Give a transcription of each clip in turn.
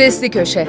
Sesli Köşe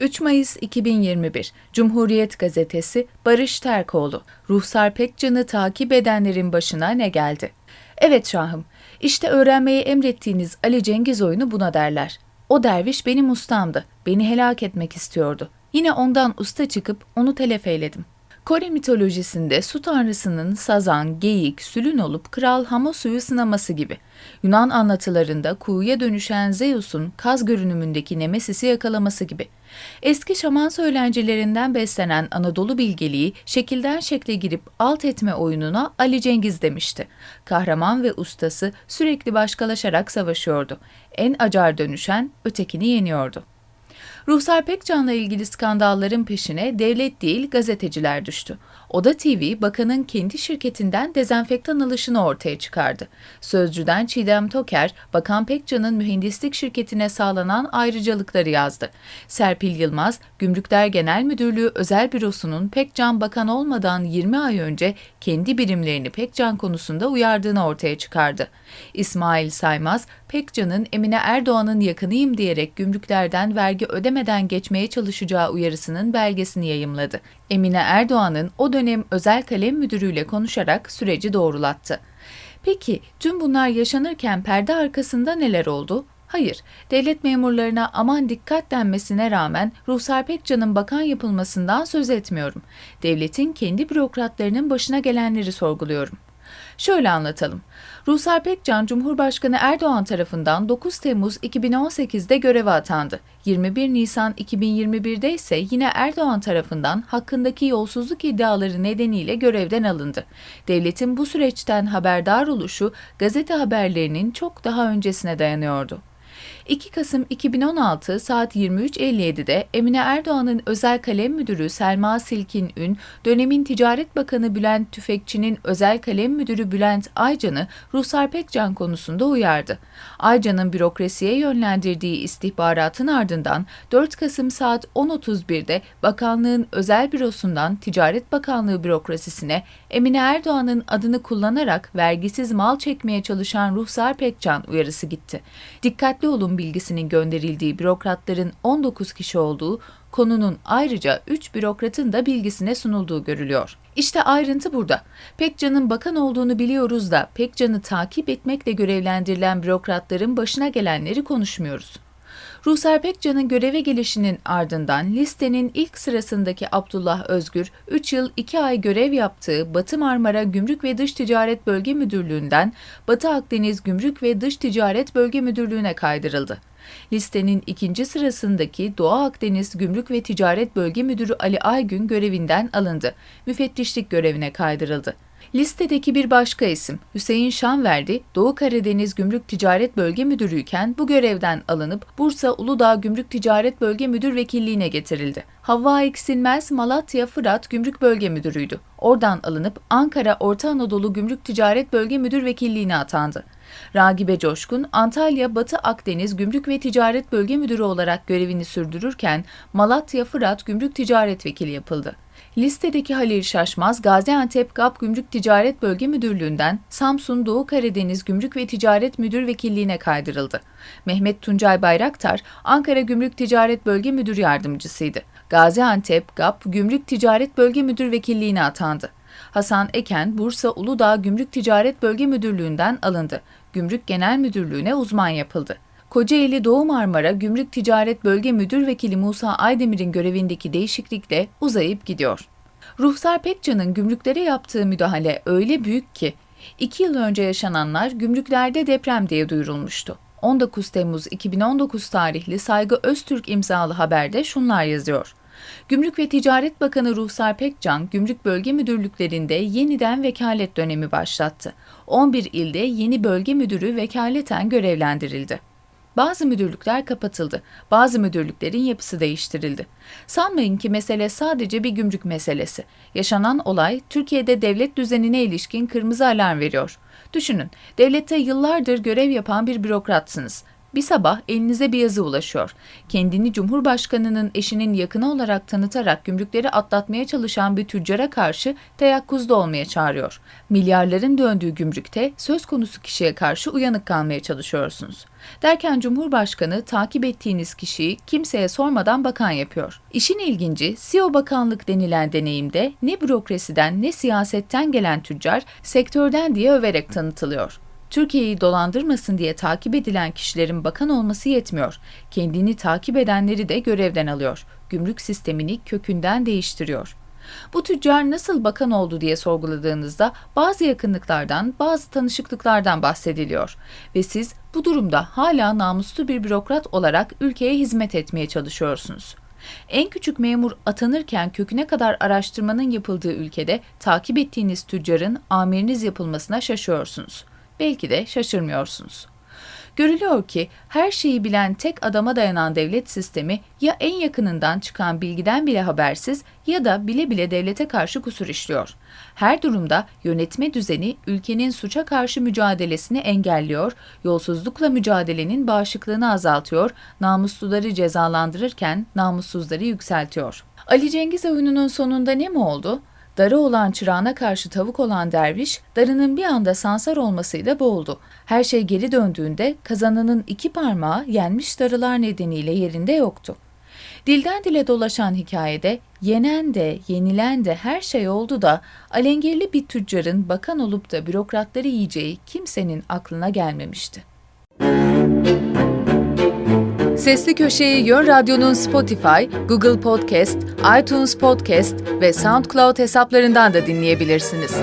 ...3 Mayıs 2021 Cumhuriyet Gazetesi Barış Terkoğlu Ruhsar Pekcan'ı takip edenlerin başına ne geldi? Evet Şahım, işte öğrenmeyi emrettiğiniz Ali Cengiz oyunu buna derler. O derviş benim ustamdı, beni helak etmek istiyordu. Yine ondan usta çıkıp onu telef eyledim. Kore mitolojisinde su tanrısının sazan, geyik, sülün olup kral Hamosu'yu sınaması gibi. Yunan anlatılarında kuğuya dönüşen Zeus'un kaz görünümündeki Nemesis'i yakalaması gibi. Eski şaman söylencelerinden beslenen Anadolu bilgeliği şekilden şekle girip alt etme oyununa Ali Cengiz demişti. Kahraman ve ustası sürekli başkalaşarak savaşıyordu. En acar dönüşen ötekini yeniyordu. Ruhsar Pekcan'la ilgili skandalların peşine devlet değil gazeteciler düştü. Oda TV, bakanın kendi şirketinden dezenfektan alışını ortaya çıkardı. Sözcüden Çiğdem Toker, Bakan Pekcan'ın mühendislik şirketine sağlanan ayrıcalıkları yazdı. Serpil Yılmaz, Gümrükler Genel Müdürlüğü Özel Bürosu'nun Pekcan Bakan olmadan 20 ay önce kendi birimlerini Pekcan konusunda uyardığını ortaya çıkardı. İsmail Saymaz, Pekcan'ın Emine Erdoğan'ın yakınıyım diyerek gümrüklerden vergi ödemeden geçmeye çalışacağı uyarısının belgesini yayımladı. Emine Erdoğan'ın o dönem özel kalem müdürüyle konuşarak süreci doğrulattı. Peki tüm bunlar yaşanırken perde arkasında neler oldu? Hayır, devlet memurlarına aman dikkat denmesine rağmen Ruhsar Pekcan'ın bakan yapılmasından söz etmiyorum. Devletin kendi bürokratlarının başına gelenleri sorguluyorum. Şöyle anlatalım. Ruhsar Pekcan, Cumhurbaşkanı Erdoğan tarafından 9 Temmuz 2018'de göreve atandı. 21 Nisan 2021'de ise yine Erdoğan tarafından hakkındaki yolsuzluk iddiaları nedeniyle görevden alındı. Devletin bu süreçten haberdar oluşu gazete haberlerinin çok daha öncesine dayanıyordu. 2 Kasım 2016 saat 23.57'de Emine Erdoğan'ın özel kalem müdürü Selma Silkin Ün, dönemin Ticaret Bakanı Bülent Tüfekçi'nin özel kalem müdürü Bülent Aycan'ı Ruhsar Pekcan konusunda uyardı. Aycan'ın bürokrasiye yönlendirdiği istihbaratın ardından 4 Kasım saat 10.31'de bakanlığın özel bürosundan Ticaret Bakanlığı bürokrasisine Emine Erdoğan'ın adını kullanarak vergisiz mal çekmeye çalışan Ruhsar Pekcan uyarısı gitti. Dikkatli olun bilgisinin gönderildiği bürokratların 19 kişi olduğu, konunun ayrıca 3 bürokratın da bilgisine sunulduğu görülüyor. İşte ayrıntı burada. Pekcan'ın bakan olduğunu biliyoruz da Pekcan'ı takip etmekle görevlendirilen bürokratların başına gelenleri konuşmuyoruz. Ruhsar Pekcan'ın göreve gelişinin ardından listenin ilk sırasındaki Abdullah Özgür, 3 yıl 2 ay görev yaptığı Batı Marmara Gümrük ve Dış Ticaret Bölge Müdürlüğü'nden Batı Akdeniz Gümrük ve Dış Ticaret Bölge Müdürlüğü'ne kaydırıldı. Listenin ikinci sırasındaki Doğu Akdeniz Gümrük ve Ticaret Bölge Müdürü Ali Aygün görevinden alındı. Müfettişlik görevine kaydırıldı. Listedeki bir başka isim Hüseyin Şanverdi, Doğu Karadeniz Gümrük Ticaret Bölge Müdürüyken bu görevden alınıp Bursa Uludağ Gümrük Ticaret Bölge Müdür Vekilliğine getirildi. Havva Eksilmez Malatya Fırat Gümrük Bölge Müdürüydü. Oradan alınıp Ankara Orta Anadolu Gümrük Ticaret Bölge Müdür Vekilliğine atandı. Ragibe Coşkun, Antalya Batı Akdeniz Gümrük ve Ticaret Bölge Müdürü olarak görevini sürdürürken Malatya Fırat Gümrük Ticaret Vekili yapıldı. Listedeki Halil Şaşmaz, Gaziantep GAP Gümrük Ticaret Bölge Müdürlüğü'nden Samsun Doğu Karadeniz Gümrük ve Ticaret Müdür Vekilliğine kaydırıldı. Mehmet Tuncay Bayraktar, Ankara Gümrük Ticaret Bölge Müdür Yardımcısıydı. Gaziantep GAP Gümrük Ticaret Bölge Müdür Vekilliğine atandı. Hasan Eken, Bursa Uludağ Gümrük Ticaret Bölge Müdürlüğü'nden alındı. Gümrük Genel Müdürlüğü'ne uzman yapıldı. Kocaeli Doğu Marmara Gümrük Ticaret Bölge Müdür Vekili Musa Aydemir'in görevindeki değişiklikle uzayıp gidiyor. Ruhsar Pekcan'ın gümrüklere yaptığı müdahale öyle büyük ki, iki yıl önce yaşananlar gümrüklerde deprem diye duyurulmuştu. 19 Temmuz 2019 tarihli Saygı Öztürk imzalı haberde şunlar yazıyor. Gümrük ve Ticaret Bakanı Ruhsar Pekcan, gümrük bölge müdürlüklerinde yeniden vekalet dönemi başlattı. 11 ilde yeni bölge müdürü vekaleten görevlendirildi. Bazı müdürlükler kapatıldı. Bazı müdürlüklerin yapısı değiştirildi. Sanmayın ki mesele sadece bir gümrük meselesi. Yaşanan olay Türkiye'de devlet düzenine ilişkin kırmızı alarm veriyor. Düşünün, devlette yıllardır görev yapan bir bürokratsınız. Bir sabah elinize bir yazı ulaşıyor. Kendini Cumhurbaşkanının eşinin yakını olarak tanıtarak gümrükleri atlatmaya çalışan bir tüccara karşı teyakkuzda olmaya çağırıyor. Milyarların döndüğü gümrükte söz konusu kişiye karşı uyanık kalmaya çalışıyorsunuz. Derken Cumhurbaşkanı takip ettiğiniz kişiyi kimseye sormadan bakan yapıyor. İşin ilginci CEO bakanlık denilen deneyimde ne bürokrasiden ne siyasetten gelen tüccar sektörden diye överek tanıtılıyor. Türkiye'yi dolandırmasın diye takip edilen kişilerin bakan olması yetmiyor. Kendini takip edenleri de görevden alıyor. Gümrük sistemini kökünden değiştiriyor. Bu tüccar nasıl bakan oldu diye sorguladığınızda bazı yakınlıklardan, bazı tanışıklıklardan bahsediliyor ve siz bu durumda hala namuslu bir bürokrat olarak ülkeye hizmet etmeye çalışıyorsunuz. En küçük memur atanırken köküne kadar araştırmanın yapıldığı ülkede takip ettiğiniz tüccarın amiriniz yapılmasına şaşıyorsunuz. Belki de şaşırmıyorsunuz. Görülüyor ki her şeyi bilen tek adama dayanan devlet sistemi ya en yakınından çıkan bilgiden bile habersiz ya da bile bile devlete karşı kusur işliyor. Her durumda yönetme düzeni ülkenin suça karşı mücadelesini engelliyor, yolsuzlukla mücadelenin bağışıklığını azaltıyor, namusluları cezalandırırken namussuzları yükseltiyor. Ali Cengiz oyununun sonunda ne mi oldu? Darı olan çırağına karşı tavuk olan derviş, darının bir anda sansar olmasıyla boğuldu. Her şey geri döndüğünde kazananın iki parmağı yenmiş darılar nedeniyle yerinde yoktu. Dilden dile dolaşan hikayede yenen de yenilen de her şey oldu da alengirli bir tüccarın bakan olup da bürokratları yiyeceği kimsenin aklına gelmemişti. Sesli Köşe'yi Yön Radyo'nun Spotify, Google Podcast, iTunes Podcast ve SoundCloud hesaplarından da dinleyebilirsiniz.